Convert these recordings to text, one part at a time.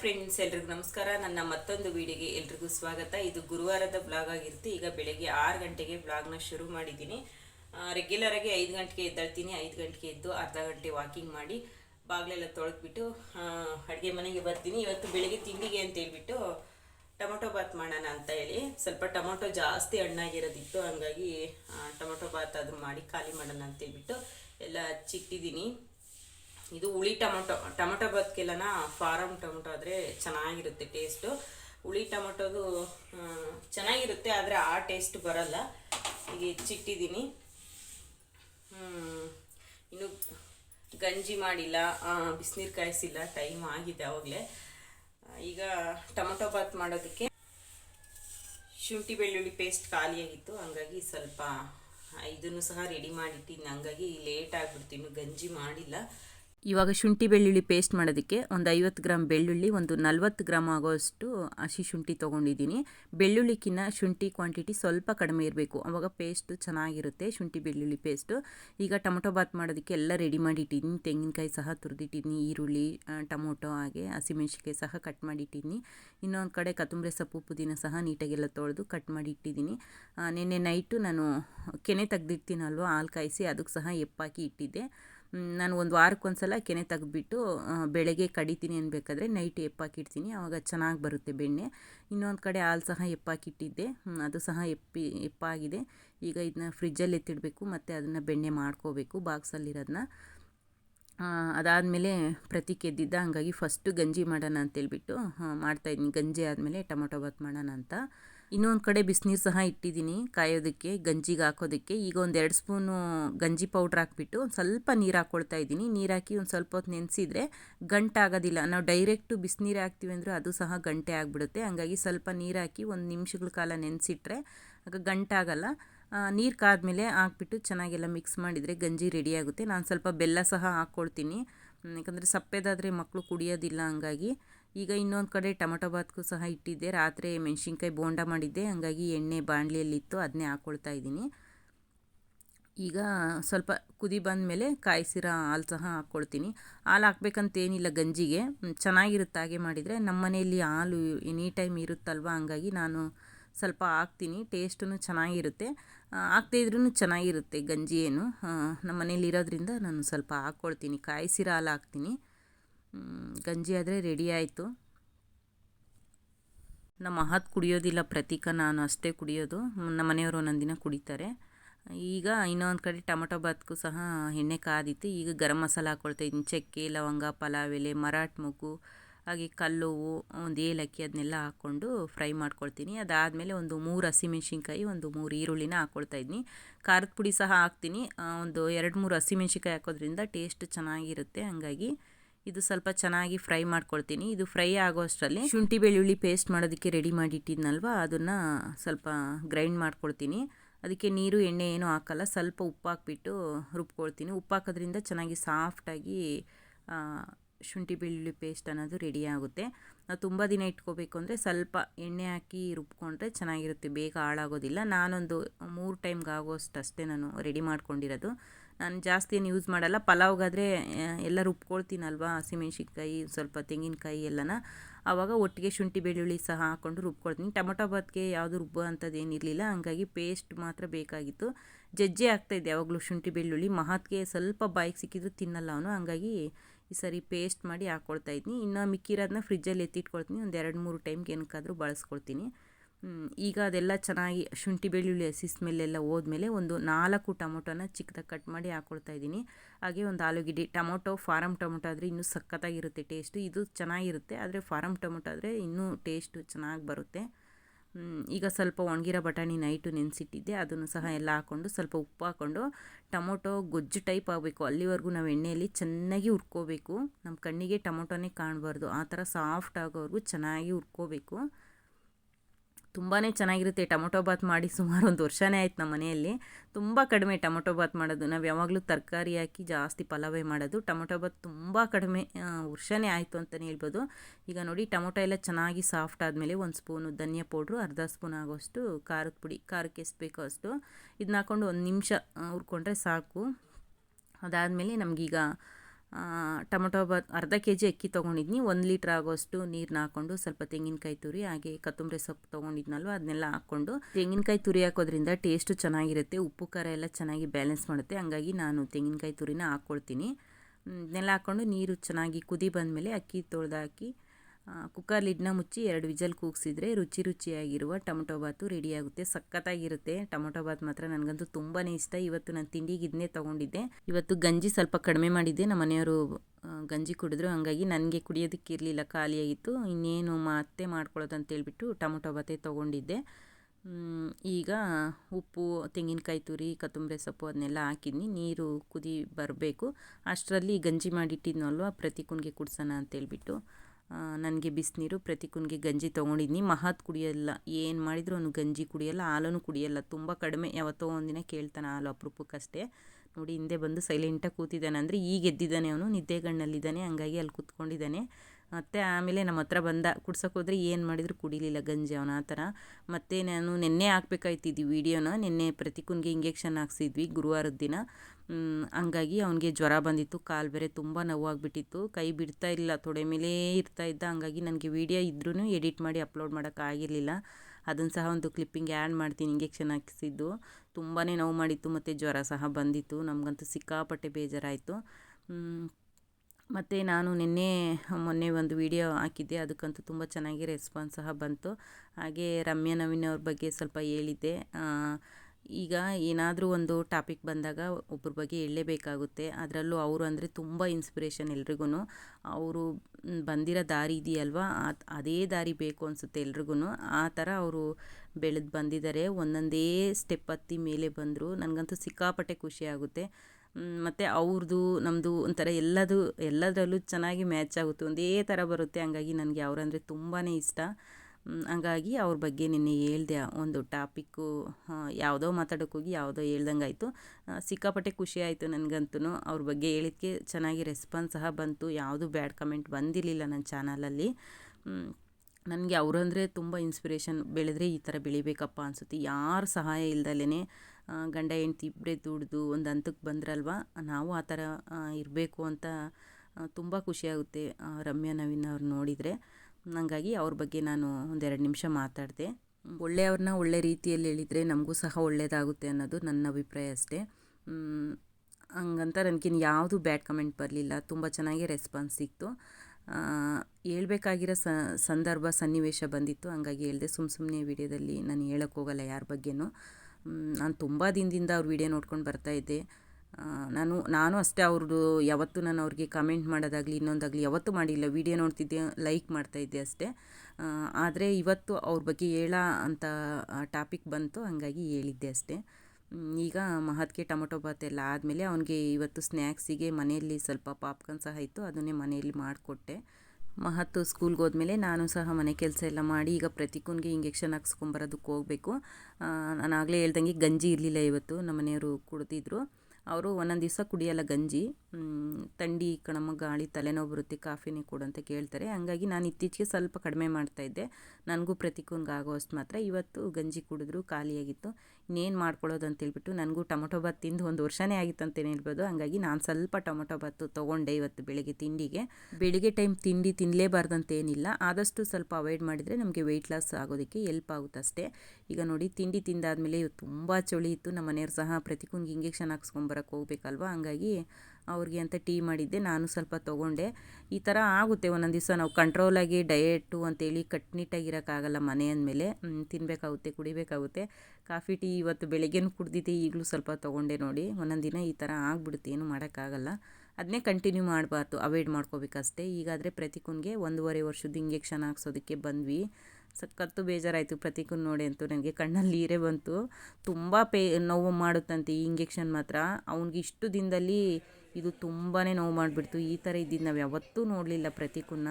Friends ಎಲ್ರಿಗೂ ನಮಸ್ಕಾರ. ನನ್ನ ಮತ್ತೊಂದು ವಿಡಿಯೋಗೆ ಎಲ್ರಿಗೂ ಸ್ವಾಗತ. ಇದು ಗುರುವಾರದ ಬ್ಲಾಗ್ ಆಗಿರುತ್ತೆ. ಈಗ ಬೆಳಗ್ಗೆ ಆರು ಗಂಟೆಗೆ ಬ್ಲಾಗ್ನ ಶುರು ಮಾಡಿದ್ದೀನಿ. ರೆಗ್ಯುಲರ್ ಆಗಿ ಐದು ಗಂಟೆಗೆ ಎದ್ದಾಳ್ತೀನಿ. ಐದು ಗಂಟೆಗೆ ಎದ್ದು ಅರ್ಧ ಗಂಟೆ ವಾಕಿಂಗ್ ಮಾಡಿ ಬಾಗಿಲೆಲ್ಲ ತೊಳೆದ್ಬಿಟ್ಟು ಅಡುಗೆ ಮನೆಗೆ ಬರ್ತೀನಿ. ಇವತ್ತು ಬೆಳಗ್ಗೆ ತಿಂಡಿಗೆ ಅಂತ ಹೇಳ್ಬಿಟ್ಟು ಟೊಮೊಟೊ ಬಾತ್ ಮಾಡೋಣ ಅಂತ ಹೇಳಿ. ಸ್ವಲ್ಪ ಟೊಮೊಟೊ ಜಾಸ್ತಿ ಹಣ್ಣಾಗಿರೋದಿತ್ತು ಹಂಗಾಗಿ ಟೊಮೊಟೊ ಬಾತ್ ಅದು ಮಾಡಿ ಖಾಲಿ ಮಾಡೋಣ ಅಂತ ಹೇಳ್ಬಿಟ್ಟು ಎಲ್ಲ ಹಚ್ಚಿಟ್ಟಿದ್ದೀನಿ. ಇದು ಹುಳಿ ಟೊಮೊಟೊ. ಟೊಮೊಟೊ ಬದುಕಿಲ್ಲನ ಫಾರಮ್ ಟೊಮೊಟೊ ಆದರೆ ಚೆನ್ನಾಗಿರುತ್ತೆ ಟೇಸ್ಟು ಹುಳಿ ಟೊಮೊಟೊದು ಚೆನ್ನಾಗಿರುತ್ತೆ, ಆದರೆ ಆ ಟೇಸ್ಟ್ ಬರಲ್ಲ. ಈಗ ಹೆಚ್ಚಿಟ್ಟಿದ್ದೀನಿ. ಇನ್ನು ಗಂಜಿ ಮಾಡಿಲ್ಲ ಬಿಸಿನೀರು ಕಾಯಿಸಿಲ್ಲ ಟೈಮ್ ಆಗಿದೆ ಆವಾಗಲೇ ಈಗ ಟೊಮೊಟೊ ಬಾತ್ ಮಾಡೋದಕ್ಕೆ ಶುಂಠಿ ಬೆಳ್ಳುಳ್ಳಿ ಪೇಸ್ಟ್ ಖಾಲಿಯಾಗಿತ್ತು. ಹಂಗಾಗಿ ಸ್ವಲ್ಪ ಇದನ್ನು ಸಹ ರೆಡಿ ಮಾಡಿಟ್ಟಿದ್ದೀನಿ. ಹಂಗಾಗಿ ಲೇಟ್ ಆಗಿಬಿಡ್ತೀನಿ ಗಂಜಿ ಮಾಡಿಲ್ಲ. ಇವಾಗ ಶುಂಠಿ ಬೆಳ್ಳುಳ್ಳಿ ಪೇಸ್ಟ್ ಮಾಡೋದಕ್ಕೆ ಒಂದು ಐವತ್ತು ಗ್ರಾಮ್ ಬೆಳ್ಳುಳ್ಳಿ ಒಂದು ನಲ್ವತ್ತು ಗ್ರಾಮ್ ಆಗೋಷ್ಟು ಹಸಿ ಶುಂಠಿ ತೊಗೊಂಡಿದ್ದೀನಿ. ಬೆಳ್ಳುಳ್ಳಿಕ್ಕಿಂತ ಶುಂಠಿ ಕ್ವಾಂಟಿಟಿ ಸ್ವಲ್ಪ ಕಡಿಮೆ ಇರಬೇಕು. ಆವಾಗ ಪೇಸ್ಟು ಚೆನ್ನಾಗಿರುತ್ತೆ ಶುಂಠಿ ಬೆಳ್ಳುಳ್ಳಿ ಪೇಸ್ಟು ಈಗ ಟೊಮೊಟೊ ಬಾತ್ ಮಾಡೋದಕ್ಕೆ ಎಲ್ಲ ರೆಡಿ ಮಾಡಿಟ್ಟಿದ್ದೀನಿ. ತೆಂಗಿನಕಾಯಿ ಸಹ ತುರಿದಿಟ್ಟಿದ್ದೀನಿ ಈರುಳ್ಳಿ ಟೊಮೊಟೊ ಹಾಗೆ ಹಸಿಮೆಣ್ಸಿಕಾಯಿ ಸಹ ಕಟ್ ಮಾಡಿಟ್ಟಿದ್ದೀನಿ. ಇನ್ನೊಂದು ಕಡೆ ಕೊತ್ತಂಬರಿ ಸೊಪ್ಪು ಪುದೀನ ಸಹ ನೀಟಾಗೆಲ್ಲ ತೊಳೆದು ಕಟ್ ಮಾಡಿ ಇಟ್ಟಿದ್ದೀನಿ ಆ, ನಿನ್ನೆ ನೈಟು ನಾನು ಕೆನೆ ತೆಗೆದಿರ್ತೀನಲ್ವ ಹಾಲು ಕಾಯಿಸಿ ಅದಕ್ಕೆ ಸಹ ಎಪ್ಪಾಕಿ ಇಟ್ಟಿದ್ದೆ. ನಾನು ಒಂದು ವಾರಕ್ಕೊಂದ್ಸಲ ಕೆನೆ ತೆಗೆದ್ಬಿಟ್ಟು ಬೆಳಗ್ಗೆ ಕಡಿತೀನಿ ಅನ್ಬೇಕಾದ್ರೆ ನೈಟ್ ಎಪ್ಪಾಕಿಡ್ತೀನಿ. ಆವಾಗ ಚೆನ್ನಾಗಿ ಬರುತ್ತೆ ಬೆಣ್ಣೆ. ಇನ್ನೊಂದು ಕಡೆ ಹಾಲು ಸಹ ಎಪ್ಪಾಕಿಟ್ಟಿದ್ದೆ. ಅದು ಸಹ ಎಪ್ಪಿ, ಎಪ್ಪಾಗಿದೆ. ಈಗ ಇದನ್ನ ಫ್ರಿಜ್ಜಲ್ಲಿ ಎತ್ತಿಡಬೇಕು, ಮತ್ತು ಅದನ್ನು ಬೆಣ್ಣೆ ಮಾಡ್ಕೋಬೇಕು ಬಾಕ್ಸಲ್ಲಿರೋದನ್ನ ಅದಾದಮೇಲೆ ಪ್ರತಿ ಕೆದ್ದಿದ್ದ, ಹಂಗಾಗಿ ಫಸ್ಟು ಗಂಜಿ ಮಾಡೋಣ ಅಂತೇಳ್ಬಿಟ್ಟು ಮಾಡ್ತಾಯಿದ್ದೀನಿ ಗಂಜಿ ಆದಮೇಲೆ ಟೊಮೊಟೊ ಬಾತ್ ಮಾಡೋಣ ಅಂತ. ಇನ್ನೊಂದು ಕಡೆ ಬಿಸಿನೀರು ಸಹ ಇಟ್ಟಿದ್ದೀನಿ ಕಾಯೋದಕ್ಕೆ, ಗಂಜಿಗೆ ಹಾಕೋದಕ್ಕೆ. ಈಗ ಒಂದು ಎರಡು ಸ್ಪೂನು ಗಂಜಿ ಪೌಡ್ರ್ ಹಾಕ್ಬಿಟ್ಟು ಒಂದು ಸ್ವಲ್ಪ ನೀರು ಹಾಕ್ಕೊಳ್ತಾ ಇದ್ದೀನಿ. ನೀರು ಹಾಕಿ ಒಂದು ಸ್ವಲ್ಪ ಹೊತ್ತು ನೆನೆಸಿದ್ರೆ ಗಂಟಾಗೋದಿಲ್ಲ. ನಾವು ಡೈರೆಕ್ಟು ಬಿಸಿನೀರು ಹಾಕ್ತೀವಿ ಅಂದರೆ ಅದು ಸಹ ಗಂಟೆ ಆಗಿಬಿಡುತ್ತೆ. ಹಂಗಾಗಿ ಸ್ವಲ್ಪ ನೀರು ಹಾಕಿ ಒಂದು ನಿಮಿಷಗಳ ಕಾಲ ನೆನೆಸಿಟ್ರೆ ಆಗ ಗಂಟಾಗಲ್ಲ. ನೀರು ಕಾದ್ಮೇಲೆ ಹಾಕ್ಬಿಟ್ಟು ಚೆನ್ನಾಗೆಲ್ಲ ಮಿಕ್ಸ್ ಮಾಡಿದರೆ ಗಂಜಿ ರೆಡಿಯಾಗುತ್ತೆ ನಾನು ಸ್ವಲ್ಪ ಬೆಲ್ಲ ಸಹ ಹಾಕ್ಕೊಳ್ತೀನಿ ಯಾಕಂದರೆ ಸಪ್ಪೆದಾದರೆ ಮಕ್ಕಳು ಕುಡಿಯೋದಿಲ್ಲ ಹಂಗಾಗಿ. ಈಗ ಇನ್ನೊಂದು ಕಡೆ ಟೊಮೊಟೊ ಬಾತ್ಗೂ ಸಹ ಇಟ್ಟಿದ್ದೆ. ರಾತ್ರಿ ಮೆಣಸಿನ್ಕಾಯಿ ಬೋಂಡ ಮಾಡಿದ್ದೆ. ಹಂಗಾಗಿ ಎಣ್ಣೆ ಬಾಣಲಿಯಲ್ಲಿತ್ತು ಅದನ್ನೇ ಹಾಕ್ಕೊಳ್ತಾ ಇದ್ದೀನಿ. ಈಗ ಸ್ವಲ್ಪ ಕುದಿ ಬಂದಮೇಲೆ ಕಾಯಿಸಿರೋ ಹಾಲು ಸಹ ಹಾಕ್ಕೊಳ್ತೀನಿ ಹಾಲು ಹಾಕ್ಬೇಕಂತೇನಿಲ್ಲ ಗಂಜಿಗೆ. ಚೆನ್ನಾಗಿರುತ್ತೆ ಹಾಗೆ ಮಾಡಿದರೆ. ನಮ್ಮ ಮನೆಯಲ್ಲಿ ಹಾಲು ಎನಿ ಟೈಮ್ ಇರುತ್ತಲ್ವ? ಹಂಗಾಗಿ ನಾನು ಸ್ವಲ್ಪ ಹಾಕ್ತೀನಿ. ಟೇಸ್ಟೂ ಚೆನ್ನಾಗಿರುತ್ತೆ. ಹಾಕ್ತಿದ್ರೂ ಇದ್ರೂ ಚೆನ್ನಾಗಿರುತ್ತೆ ಗಂಜಿ ಏನು. ನಮ್ಮ ಮನೇಲಿ ಇರೋದ್ರಿಂದ ನಾನು ಸ್ವಲ್ಪ ಹಾಕ್ಕೊಳ್ತೀನಿ ಕಾಯಿಸಿರೋ ಹಾಲು ಹಾಕ್ತೀನಿ. ಗಂಜಿ ಆದರೆ ರೆಡಿ ಆಯಿತು. ನಮ್ಮ ಮಹತ್ ಕುಡಿಯೋದಿಲ್ಲ ಪ್ರತೀಕ, ನಾನು ಅಷ್ಟೇ ಕುಡಿಯೋದು. ನಮ್ಮ ಮನೆಯವರು ಒಂದೊಂದು ದಿನ ಕುಡಿತಾರೆ. ಈಗ ಇನ್ನೊಂದು ಕಡೆ ಟೊಮೊಟೊ ಬಾತ್ಗೂ ಸಹ ಎಣ್ಣೆ ಕಾದಿತ್ತು. ಈಗ ಗರಂ ಮಸಾಲ ಹಾಕ್ಕೊಳ್ತಾ ಇದ್ದೀನಿ. ಚಕ್ಕೆ, ಲವಂಗ, ಪಲಾವ್, ಎಲೆ, ಮರಾಠ ಮೊಗ್ಗು ಹಾಗೆ ಕಲ್ಲು ಒಂದು ಏಲಕ್ಕಿ ಅದನ್ನೆಲ್ಲ ಹಾಕ್ಕೊಂಡು ಫ್ರೈ ಮಾಡ್ಕೊಳ್ತೀನಿ. ಅದಾದಮೇಲೆ ಒಂದು ಮೂರು ಹಸಿಮೆಣ್ಸಿನ್ಕಾಯಿ, ಒಂದು ಮೂರು ಈರುಳ್ಳಿನ ಹಾಕ್ಕೊಳ್ತಾ ಇದ್ದೀನಿ. ಖಾರದ ಪುಡಿ ಸಹ ಹಾಕ್ತೀನಿ. ಒಂದು ಎರಡು ಮೂರು ಹಸಿಮೆಣ್ಸಿನ್ಕಾಯಿ ಹಾಕೋದ್ರಿಂದ ಟೇಸ್ಟ್ ಚೆನ್ನಾಗಿರುತ್ತೆ. ಹಂಗಾಗಿ ಇದು ಸ್ವಲ್ಪ ಚೆನ್ನಾಗಿ ಫ್ರೈ ಮಾಡ್ಕೊಳ್ತೀನಿ. ಇದು ಫ್ರೈ ಆಗೋ ಅಷ್ಟರಲ್ಲಿ ಶುಂಠಿ ಬೆಳ್ಳುಳ್ಳಿ ಪೇಸ್ಟ್ ಮಾಡೋದಕ್ಕೆ ರೆಡಿ ಮಾಡಿಟ್ಟಿದ್ನಲ್ವ? ಅದನ್ನು ಸ್ವಲ್ಪ ಗ್ರೈಂಡ್ ಮಾಡ್ಕೊಳ್ತೀನಿ. ಅದಕ್ಕೆ ನೀರು, ಎಣ್ಣೆ ಏನೂ ಹಾಕಲ್ಲ, ಸ್ವಲ್ಪ ಉಪ್ಪು ಹಾಕ್ಬಿಟ್ಟು ರುಬ್ಕೊಳ್ತೀನಿ. ಉಪ್ಪು ಹಾಕೋದ್ರಿಂದ ಚೆನ್ನಾಗಿ ಸಾಫ್ಟಾಗಿ ಶುಂಠಿ ಬೆಳ್ಳುಳ್ಳಿ ಪೇಸ್ಟ್ ಅನ್ನೋದು ರೆಡಿ ಆಗುತ್ತೆ. ನಾವು ತುಂಬ ದಿನ ಇಟ್ಕೋಬೇಕು ಅಂದರೆ ಸ್ವಲ್ಪ ಎಣ್ಣೆ ಹಾಕಿ ರುಬ್ಕೊಂಡ್ರೆ ಚೆನ್ನಾಗಿರುತ್ತೆ. ಬೇಗ ಹಾಳಾಗೋದಿಲ್ಲ. ನಾನೊಂದು ಮೂರು ಟೈಮ್ಗೆ ಆಗೋಷ್ಟು ಅಷ್ಟೇ ನಾನು ರೆಡಿ ಮಾಡ್ಕೊಂಡಿರೋದು. ನಾನು ಜಾಸ್ತಿ ಏನು ಯೂಸ್ ಮಾಡಲ್ಲ. ಪಲಾವ್ಗಾದರೆ ಎಲ್ಲ ರುಬ್ಕೊಳ್ತೀನಲ್ವಾ? ಹಸಿಮೆಣ್ಸಿನ್ಕಾಯಿ, ಸ್ವಲ್ಪ ತೆಂಗಿನಕಾಯಿ ಎಲ್ಲನ. ಆವಾಗ ಒಟ್ಟಿಗೆ ಶುಂಠಿ, ಬೆಳ್ಳುಳ್ಳಿ ಸಹ ಹಾಕ್ಕೊಂಡು ರುಬ್ಕೊಳ್ತೀನಿ. ಟೊಮೊಟೊ ಬಾತ್ಗೆ ಯಾವುದು ರುಬ್ಬೋ ಅಂಥದ್ದು ಏನಿರಲಿಲ್ಲ ಹಂಗಾಗಿ ಪೇಸ್ಟ್ ಮಾತ್ರ ಬೇಕಾಗಿತ್ತು. ಜಜ್ಜೆ ಆಗ್ತಾಯಿದ್ದೆ ಯಾವಾಗಲೂ ಶುಂಠಿ, ಬೆಳ್ಳುಳ್ಳಿ. ಮಹತ್ಗೆ ಸ್ವಲ್ಪ ಬಾಯಿಗೆ ಸಿಕ್ಕಿದ್ರು ತಿನ್ನಲ್ಲ ಅವನು. ಹಂಗಾಗಿ ಈ ಸರಿ ಪೇಸ್ಟ್ ಮಾಡಿ ಹಾಕ್ಕೊಳ್ತಾ ಇದ್ದೀನಿ ಇನ್ನು ಮಿಕ್ಕಿರೋದನ್ನ ಫ್ರಿಜ್ಜಲ್ಲಿ ಎತ್ತಿಟ್ಕೊಳ್ತೀನಿ. ಒಂದು ಎರಡು ಮೂರು ಟೈಮ್ಗೆ ಏನಕ್ಕಾದರೂ ಬಳಸ್ಕೊಳ್ತೀನಿ. ಈಗ ಅದೆಲ್ಲ ಚೆನ್ನಾಗಿ ಶುಂಠಿ, ಬೆಳ್ಳುಳ್ಳಿ, ಹಸಿ ಸ್ಮೆಲ್ಲೆಲ್ಲ ಹೋದ್ಮೇಲೆ ಒಂದು ನಾಲ್ಕು ಟೊಮೊಟೊನ ಚಿಕ್ಕದಾಗಿ ಕಟ್ ಮಾಡಿ ಹಾಕ್ಕೊಳ್ತಾ ಇದ್ದೀನಿ. ಹಾಗೆ ಒಂದು ಆಲೂಗೆಡ್ಡೆ, ಟೊಮೊಟೊ ಫಾರಮ್ ಟೊಮೊಟೊ ಆದರೆ ಇನ್ನೂ ಸಖತ್ತಾಗಿರುತ್ತೆ ಟೇಸ್ಟು ಇದು ಚೆನ್ನಾಗಿರುತ್ತೆ, ಆದರೆ ಫಾರಮ್ ಟೊಮೊಟೊ ಆದರೆ ಇನ್ನೂ ಟೇಸ್ಟು ಚೆನ್ನಾಗಿ ಬರುತ್ತೆ. ಈಗ ಸ್ವಲ್ಪ ಒಣಗಿರೋ ಬಟಾಣಿ ನೈಟು ನೆನೆಸಿಟ್ಟಿದ್ದೆ, ಅದನ್ನು ಸಹ ಎಲ್ಲ ಹಾಕ್ಕೊಂಡು ಸ್ವಲ್ಪ ಉಪ್ಪು ಹಾಕ್ಕೊಂಡು ಟೊಮೊಟೊ ಗೊಜ್ಜು ಟೈಪ್ ಆಗಬೇಕು. ಅಲ್ಲಿವರೆಗೂ ನಾವು ಎಣ್ಣೆಯಲ್ಲಿ ಚೆನ್ನಾಗಿ ಹುರ್ಕೋಬೇಕು. ನಮ್ಮ ಕಣ್ಣಿಗೆ ಟೊಮೊಟೊನೇ ಕಾಣಬಾರ್ದು. ಆ ಥರ ಸಾಫ್ಟ್ ಆಗೋವರೆಗೂ ಚೆನ್ನಾಗಿ ಹುರ್ಕೋಬೇಕು. ತುಂಬಾ ಚೆನ್ನಾಗಿರುತ್ತೆ ಟೊಮೊಟೊ ಬಾತ್ ಮಾಡಿ ಸುಮಾರು ಒಂದು ವರ್ಷನೇ ಆಯ್ತು ನಮ್ಮ ಮನೆಯಲ್ಲಿ. ತುಂಬ ಕಡಿಮೆ ಟೊಮೊಟೊ ಬಾತ್ ಮಾಡೋದು. ನಾವು ಯಾವಾಗಲೂ ತರಕಾರಿ ಹಾಕಿ ಜಾಸ್ತಿ ಪಲಾವೇ ಮಾಡೋದು. ಟೊಮೊಟೊ ಬಾತ್ ತುಂಬ ಕಡಿಮೆ ವರ್ಷನೇ ಆಯಿತು ಅಂತಲೇ ಹೇಳ್ಬೋದು. ಈಗ ನೋಡಿ, ಟೊಮೊಟೊ ಎಲ್ಲ ಚೆನ್ನಾಗಿ ಸಾಫ್ಟ್ ಆದಮೇಲೆ ಒಂದು ಸ್ಪೂನು ಧನಿಯಾ ಪೌಡ್ರು, ಅರ್ಧ ಸ್ಪೂನ್ ಆಗೋಷ್ಟು ಖಾರದ ಪುಡಿ ಖಾರಕ್ಕೆ ಎಷ್ಟು ಬೇಕೋ ಅಷ್ಟು. ಇದನ್ನ ಹಾಕ್ಕೊಂಡು ಒಂದು ನಿಮಿಷ ಹುರ್ಕೊಂಡ್ರೆ ಸಾಕು. ಅದಾದಮೇಲೆ ನಮಗೀಗ ಟೊಮೊಟೊ ಬಾತ್ ಅರ್ಧ ಕೆ ಜಿ ಅಕ್ಕಿ ತೊಗೊಂಡಿದ್ನಿ. ಒಂದು ಲೀಟ್ರ್ ಆಗೋಷ್ಟು ನೀರನ್ನ ಹಾಕ್ಕೊಂಡು ಸ್ವಲ್ಪ ತೆಂಗಿನಕಾಯಿ ತುರಿ ಹಾಗೆ ಕೊತ್ತಂಬರಿ ಸೊಪ್ಪು ತೊಗೊಂಡಿದ್ನಲ್ವ ಅದನ್ನೆಲ್ಲ ಹಾಕ್ಕೊಂಡು ತೆಂಗಿನಕಾಯಿ ತುರಿ ಹಾಕೋದ್ರಿಂದ ಟೇಸ್ಟು ಚೆನ್ನಾಗಿರುತ್ತೆ ಉಪ್ಪು ಖಾರ ಎಲ್ಲ ಚೆನ್ನಾಗಿ ಬ್ಯಾಲೆನ್ಸ್ ಮಾಡುತ್ತೆ. ಹಂಗಾಗಿ ನಾನು ತೆಂಗಿನಕಾಯಿ ತುರಿನ ಹಾಕ್ಕೊಳ್ತೀನಿ ಇದನ್ನೆಲ್ಲ ಹಾಕ್ಕೊಂಡು ನೀರು ಚೆನ್ನಾಗಿ ಕುದಿ ಬಂದಮೇಲೆ ಅಕ್ಕಿ ತೊಳೆದು ಹಾಕಿ ಆ, ಕುಕ್ಕರ್ ಲಿಡ್ನ ಮುಚ್ಚಿ ಎರಡು ವಿಜಲ್ ಕೂಗಿಸಿದ್ರೆ ರುಚಿ ರುಚಿಯಾಗಿರುವ ಟೊಮೊಟೊ ಬಾತು ರೆಡಿಯಾಗುತ್ತೆ ಸಖತ್ತಾಗಿರುತ್ತೆ. ಟೊಮೊಟೊ ಬಾತ್ ಮಾತ್ರ ನನಗಂತೂ ತುಂಬಾ ಇಷ್ಟ. ಇವತ್ತು ನಾನು ತಿಂಡಿಗೆ ಇದನ್ನೇ ತೊಗೊಂಡಿದ್ದೆ. ಇವತ್ತು ಗಂಜಿ ಸ್ವಲ್ಪ ಕಡಿಮೆ ಮಾಡಿದ್ದೆ. ನಮ್ಮ ಮನೆಯವರು ಗಂಜಿ ಕುಡಿದ್ರು. ಹಂಗಾಗಿ ನನಗೆ ಕುಡಿಯೋದಕ್ಕೆ ಇರಲಿಲ್ಲ, ಖಾಲಿಯಾಗಿತ್ತು. ಇನ್ನೇನು ಮತ್ತೆ ಮಾಡ್ಕೊಳ್ಳೋದು ಅಂತೇಳ್ಬಿಟ್ಟು ಟೊಮೊಟೊ ಬಾತೆ ತೊಗೊಂಡಿದ್ದೆ. ಈಗ ಉಪ್ಪು, ತೆಂಗಿನಕಾಯಿ ತುರಿ, ಕೊತ್ತಂಬರಿ ಸೊಪ್ಪು ಅದನ್ನೆಲ್ಲ ಹಾಕಿದ್ನಿ. ನೀರು ಕುದಿ ಬರಬೇಕು. ಅಷ್ಟರಲ್ಲಿ ಗಂಜಿ ಮಾಡಿಟ್ಟಿದ್ನಲ್ವ? ಪ್ರತಿಕುನ್ಗೆ ಕುಡ್ಸೋಣ ಅಂತೇಳ್ಬಿಟ್ಟು ನನಗೆ ಬಿಸಿನೀರು, ಪ್ರತಿಕುನ್ಗೆ ಗಂಜಿ ತೊಗೊಂಡಿದ್ನಿ. ಮಹತ್ ಕುಡಿಯಲ್ಲ, ಏನು ಮಾಡಿದರೂ ಅವನು ಗಂಜಿ ಕುಡಿಯಲ್ಲ ಹಾಲನ್ನು ಕುಡಿಯಲ್ಲ. ತುಂಬ ಕಡಿಮೆ ಯಾವತ್ತೋ ಒಂದಿನ ಕೇಳ್ತಾನೆ ಹಾಲು ಅಪರೂಪಕ್ಕಷ್ಟೇ. ನೋಡಿ, ಹಿಂದೆ ಬಂದು ಸೈಲೆಂಟಾಗಿ ಕೂತಿದ್ದಾನೆ. ಅಂದರೆ ಈಗ ಎದ್ದಿದ್ದಾನೆ ಅವನು, ನಿದ್ದೆಗಣ್ಣಲ್ಲಿದ್ದಾನೆ, ಹಂಗಾಗಿ ಅಲ್ಲಿ ಕೂತ್ಕೊಂಡಿದ್ದಾನೆ. ಮತ್ತು ಆಮೇಲೆ ನಮ್ಮ ಹತ್ರ ಬಂದ ಹೋದರೆ ಏನು ಮಾಡಿದ್ರು ಕುಡಿಲಿಲ್ಲ ಗಂಜಿ ಅವನ, ಆ ಥರ. ಮತ್ತು ನಾನು ನಿನ್ನೆ ಹಾಕ್ಬೇಕಾಯ್ತಿದ್ವಿ ವೀಡಿಯೋನ. ನಿನ್ನೆ ಪ್ರತಿಕುನ್ಗೆ ಇಂಜೆಕ್ಷನ್ ಹಾಕ್ಸಿದ್ವಿ ಗುರುವಾರದ ದಿನ. ಹಂಗಾಗಿ ಅವನಿಗೆ ಜ್ವರ ಬಂದಿತ್ತು, ಕಾಲು ಬೇರೆ ತುಂಬ ನೋವಾಗ್ಬಿಟ್ಟಿತ್ತು. ಕೈ ಬಿಡ್ತಾ ಇಲ್ಲ, ತೊಡೆ ಮೇಲೆ ಇರ್ತಾ ಇದ್ದ, ಹಂಗಾಗಿ ನನಗೆ ವೀಡಿಯೋ ಇದ್ರೂ ಎಡಿಟ್ ಮಾಡಿ ಅಪ್ಲೋಡ್ ಮಾಡೋಕ್ಕಾಗಿರಲಿಲ್ಲ ಅದನ್ನು ಸಹ ಒಂದು ಕ್ಲಿಪ್ಪಿಂಗ್ ಆ್ಯಡ್ ಮಾಡ್ತೀನಿ ಇಂಜೆಕ್ಷನ್ ಹಾಕಿಸಿದ್ದು. ತುಂಬಾ ನೋವು ಮಾಡಿತ್ತು, ಮತ್ತು ಜ್ವರ ಸಹ ಬಂದಿತ್ತು. ನಮಗಂತೂ ಸಿಕ್ಕಾಪಟ್ಟೆ ಬೇಜಾರಾಯಿತು. ಮತ್ತು ನಾನು ನಿನ್ನೆ ಮೊನ್ನೆ ಒಂದು ವಿಡಿಯೋ ಹಾಕಿದ್ದೆ. ಅದಕ್ಕಂತೂ ತುಂಬ ಚೆನ್ನಾಗಿ ರೆಸ್ಪಾನ್ಸ್ ಸಹ ಬಂತು. ಹಾಗೆ ರಮ್ಯಾ ನವೀನ್ ಅವ್ರ ಬಗ್ಗೆ ಸ್ವಲ್ಪ ಹೇಳಿದ್ದೆ. ಈಗ ಏನಾದರೂ ಒಂದು ಟಾಪಿಕ್ ಬಂದಾಗ ಒಬ್ಬರ ಬಗ್ಗೆ ಹೇಳಲೇಬೇಕಾಗುತ್ತೆ. ಅದರಲ್ಲೂ ಅವರು ಅಂದರೆ ತುಂಬ ಇನ್ಸ್ಪಿರೇಷನ್ ಎಲ್ರಿಗೂ ಅವರು ಬಂದಿರೋ ದಾರಿ ಇದೆಯಲ್ವ? ಅದ್- ಅದೇ ದಾರಿ ಬೇಕು ಅನಿಸುತ್ತೆ ಎಲ್ರಿಗೂ ಆ ಥರ ಅವರು ಬೆಳೆದು ಬಂದಿದ್ದಾರೆ. ಒಂದೊಂದೇ ಸ್ಟೆಪ್ ಹತ್ತಿ ಮೇಲೆ ಬಂದರು. ನನಗಂತೂ ಸಿಕ್ಕಾಪಟ್ಟೆ ಖುಷಿ ಆಗುತ್ತೆ. ಮತ್ತು ಅವ್ರದ್ದು ನಮ್ಮದು ಒಂಥರ ಎಲ್ಲದು, ಎಲ್ಲದರಲ್ಲೂ ಚೆನ್ನಾಗಿ ಮ್ಯಾಚ್ ಆಗುತ್ತೆ. ಒಂದೇ ಥರ ಬರುತ್ತೆ. ಹಂಗಾಗಿ ನನಗೆ ಅವರಂದರೆ ತುಂಬಾ ಇಷ್ಟ. ಹಂಗಾಗಿ ಅವ್ರ ಬಗ್ಗೆ ನಿನ್ನೆ ಹೇಳ್ದೆ ಒಂದು ಟಾಪಿಕ್ಕು ಯಾವುದೋ ಮಾತಾಡೋಕ್ಕೋಗಿ ಯಾವುದೋ ಹೇಳ್ದಂಗೆ ಆಯಿತು ಸಿಕ್ಕಾಪಟ್ಟೆ ಖುಷಿ ಆಯಿತು ನನಗಂತೂ ಅವ್ರ ಬಗ್ಗೆ ಹೇಳಿದಕ್ಕೆ ಚೆನ್ನಾಗಿ ರೆಸ್ಪಾನ್ಸ್ ಸಹ ಬಂತು. ಯಾವುದು ಬ್ಯಾಡ್ ಕಮೆಂಟ್ ಬಂದಿರಲಿಲ್ಲ ನನ್ನ ಚಾನಲಲ್ಲಿ ನನಗೆ ಅವರಂದರೆ ತುಂಬ ಇನ್ಸ್ಪಿರೇಷನ್ ಬೆಳೆದ್ರೆ ಈ ಥರ ಬೆಳಿಬೇಕಪ್ಪ ಅನಿಸುತ್ತೆ. ಯಾರ ಸಹಾಯ ಇಲ್ದಲೇ ಗಂಡ ಹೆಂಡ್ತಿ ಇಬ್ಬರೇ ದುಡಿದು ಒಂದು ಹಂತಕ್ಕೆ ಬಂದ್ರಲ್ವ, ನಾವು ಆ ಥರ ಇರಬೇಕು ಅಂತ ತುಂಬ ಖುಷಿಯಾಗುತ್ತೆ ರಮ್ಯಾ, ನವೀನ್ ಅವ್ರು ನೋಡಿದರೆ. ಹಂಗಾಗಿ ಅವ್ರ ಬಗ್ಗೆ ನಾನು ಒಂದೆರಡು ನಿಮಿಷ ಮಾತಾಡಿದೆ. ಒಳ್ಳೆಯವ್ರನ್ನ ಒಳ್ಳೆ ರೀತಿಯಲ್ಲಿ ಹೇಳಿದರೆ ನಮಗೂ ಸಹ ಒಳ್ಳೆಯದಾಗುತ್ತೆ ಅನ್ನೋದು ನನ್ನ ಅಭಿಪ್ರಾಯ ಅಷ್ಟೇ. ಹಂಗಂತ ನನಗಿನ್ನು ಯಾವುದು ಬ್ಯಾಡ್ ಕಮೆಂಟ್ ಬರಲಿಲ್ಲ. ತುಂಬ ಚೆನ್ನಾಗಿ ರೆಸ್ಪಾನ್ಸ್ ಸಿಕ್ತು. ಹೇಳ್ಬೇಕಾಗಿರೋ ಸಂದರ್ಭ, ಸನ್ನಿವೇಶ ಬಂದಿತ್ತು. ಹಂಗಾಗಿ ಹೇಳಿದೆ ಸುಮ್ಮ ಸುಮ್ಮನೆ ವೀಡಿಯೋದಲ್ಲಿ ನಾನು ಹೇಳೋಕ್ಕೆ ಹೋಗಲ್ಲ ಯಾರ ಬಗ್ಗೆನೂ. ನಾನು ತುಂಬ ದಿನದಿಂದ ಅವ್ರ ವೀಡಿಯೋ ನೋಡ್ಕೊಂಡು ಬರ್ತಾಯಿದ್ದೆ ಇದ್ದೆ. ನಾನು ನಾನು ಅಷ್ಟೇ ಅವ್ರದ್ದು ಯಾವತ್ತೂ ನಾನು ಅವ್ರಿಗೆ ಕಮೆಂಟ್ ಮಾಡೋದಾಗಲಿ, ಇನ್ನೊಂದಾಗಲಿ ಯಾವತ್ತೂ ಮಾಡಿಲ್ಲ. ವೀಡಿಯೋ ನೋಡ್ತಿದ್ದೆ ಲೈಕ್ ಮಾಡ್ತಾಯಿದ್ದೆ ಅಷ್ಟೇ. ಆದರೆ ಇವತ್ತು ಅವ್ರ ಬಗ್ಗೆ ಹೇಳ ಅಂತ ಟಾಪಿಕ್ ಬಂತು. ಹಂಗಾಗಿ ಹೇಳಿದ್ದೆ ಅಷ್ಟೇ. ಈಗ ಮಹತ್ಗೆ ಟೊಮೊಟೊ ಭಾತ್ ಎಲ್ಲ ಆದಮೇಲೆ ಅವನಿಗೆ ಇವತ್ತು ಸ್ನ್ಯಾಕ್ಸಿಗೆ ಮನೆಯಲ್ಲಿ ಸ್ವಲ್ಪ ಪಾಪ್ಕಾರ್ನ್ ಸಹ ಇತ್ತು, ಅದನ್ನೇ ಮನೆಯಲ್ಲಿ ಮಾಡಿಕೊಟ್ಟೆ. ಮಹತ್ತು ಸ್ಕೂಲ್ಗೆ ಹೋದ್ಮೇಲೆ ನಾನು ಸಹ ಮನೆ ಕೆಲಸ ಎಲ್ಲ ಮಾಡಿ, ಈಗ ಪ್ರತಿಕೂನ್ಗೆ ಇಂಜೆಕ್ಷನ್ ಹಾಕ್ಸ್ಕೊಂಬರೋದಕ್ಕೆ ಹೋಗಬೇಕು. ನಾನು ಆಗಲೇ ಹೇಳ್ದಂಗೆ ಗಂಜಿ ಇರಲಿಲ್ಲ ಇವತ್ತು, ನಮ್ಮ ಮನೆಯವರು ಕುಡ್ದಿದ್ರು. ಅವರು ಒಂದೊಂದು ದಿವಸ ಕುಡಿಯೋಲ್ಲ ಗಂಜಿ. ಥಂಡಿ ಕಣಮ್ಮ ಗಾಳಿ ತಲೆನೋವು ಬರುತ್ತೆ, ಕಾಫಿನೇ ಕೊಡು ಅಂತ ಕೇಳ್ತಾರೆ. ಹಾಗಾಗಿ ನಾನು ಇತ್ತೀಚೆಗೆ ಸ್ವಲ್ಪ ಕಡಿಮೆ ಮಾಡ್ತಾಯಿದ್ದೆ ನನಗೂ ಪ್ರತಿಕೂನ್ಗೆ ಆಗೋಷ್ಟು ಮಾತ್ರ. ಇವತ್ತು ಗಂಜಿ ಕುಡಿದ್ರು, ಖಾಲಿಯಾಗಿತ್ತು. ಇನ್ನೇನು ಮಾಡ್ಕೊಳ್ಳೋದು ಅಂತೇಳ್ಬಿಟ್ಟು ನನಗೂ ಟೊಮೊಟೊ ಭಾತ್ ತಿಂದು ಒಂದು ವರ್ಷನೇ ಆಗಿತ್ತು ಅಂತಲೇ ಹೇಳ್ಬೋದು. ಹಂಗಾಗಿ ನಾನು ಸ್ವಲ್ಪ ಟೊಮೊಟೊ ಭಾತು ತೊಗೊಂಡೆ ಇವತ್ತು ಬೆಳಗ್ಗೆ ತಿಂಡಿಗೆ. ಬೆಳಿಗ್ಗೆ ಟೈಮ್ ತಿಂಡಿ ತಿನ್ನಲೇಬಾರ್ದು ಏನಿಲ್ಲ ಆದಷ್ಟು ಸ್ವಲ್ಪ ಅವಾಯ್ಡ್ ಮಾಡಿದರೆ ನಮಗೆ ವೆಯ್ಟ್ ಲಾಸ್ ಆಗೋದಕ್ಕೆ ಎಲ್ಪ್ ಆಗುತ್ತೆ ಅಷ್ಟೇ. ಈಗ ನೋಡಿ ತಿಂಡಿ ತಿಂದಾದಮೇಲೆ ಇವತ್ತು ತುಂಬ ಚಳಿ ಇತ್ತು. ನಮ್ಮ ಮನೆಯವ್ರು ಸಹ ಪ್ರತಿಕೂನ್ಗೆ ಇಂಜೆಕ್ಷನ್ ಹಾಕ್ಸ್ಕೊಂಬರಕ್ಕೆ ಹೋಗ್ಬೇಕಲ್ವ? ಹಂಗಾಗಿ ಅವ್ರಿಗೆ ಅಂತ ಟೀ ಮಾಡಿದ್ದೆ, ನಾನು ಸ್ವಲ್ಪ ತೊಗೊಂಡೆ. ಈ ಥರ ಆಗುತ್ತೆ. ಒಂದೊಂದು ದಿವಸ ನಾವು ಕಂಟ್ರೋಲಾಗಿ ಡಯೆಟ್ಟು ಅಂತೇಳಿ ಕಟ್ನಿಟ್ಟಾಗಿರೋಕ್ಕಾಗಲ್ಲ ಮನೆ ಅಂದಮೇಲೆ. ತಿನ್ನಬೇಕಾಗುತ್ತೆ ಕುಡಿಬೇಕಾಗುತ್ತೆ. ಕಾಫಿ, ಟೀ ಇವತ್ತು ಬೆಳಗ್ಗೆನೂ ಕುಡ್ದಿದ್ದೆ, ಈಗಲೂ ಸ್ವಲ್ಪ ತೊಗೊಂಡೆ ನೋಡಿ. ಒಂದೊಂದು ದಿನ ಈ ಥರ ಆಗ್ಬಿಡುತ್ತೆ, ಏನು ಮಾಡೋಕ್ಕಾಗಲ್ಲ. ಅದನ್ನೇ ಕಂಟಿನ್ಯೂ ಮಾಡಬಾರ್ದು ಅವಾಯ್ಡ್ ಮಾಡ್ಕೋಬೇಕಷ್ಟೇ. ಈಗಾದರೆ ಪ್ರತಿಕೂನ್ಗೆ ಒಂದೂವರೆ ವರ್ಷದ ಇಂಜೆಕ್ಷನ್ ಹಾಕ್ಸೋದಕ್ಕೆ ಬಂದ್ವಿ. ಸಖತ್ತು ಬೇಜಾರಾಯಿತು ಪ್ರತಿಕೂನ್ ನೋಡಿ ಅಂತೂ ನನಗೆ ಕಣ್ಣಲ್ಲಿ ನೀರೇ ಬಂತು. ತುಂಬ ಪೇ, ನೋವು ಮಾಡುತ್ತಂತೆ ಈ ಇಂಜೆಕ್ಷನ್ ಮಾತ್ರ. ಅವ್ನಿಗೆ ಇಷ್ಟು ದಿನದಲ್ಲಿ ಇದು ತುಂಬಾ ನೋವು ಮಾಡಿಬಿಡ್ತು. ಈ ಥರ ಇದ್ದಿದ್ದು ನಾವು ಯಾವತ್ತೂ ನೋಡಲಿಲ್ಲ ಪ್ರತೀಕನ್ನ.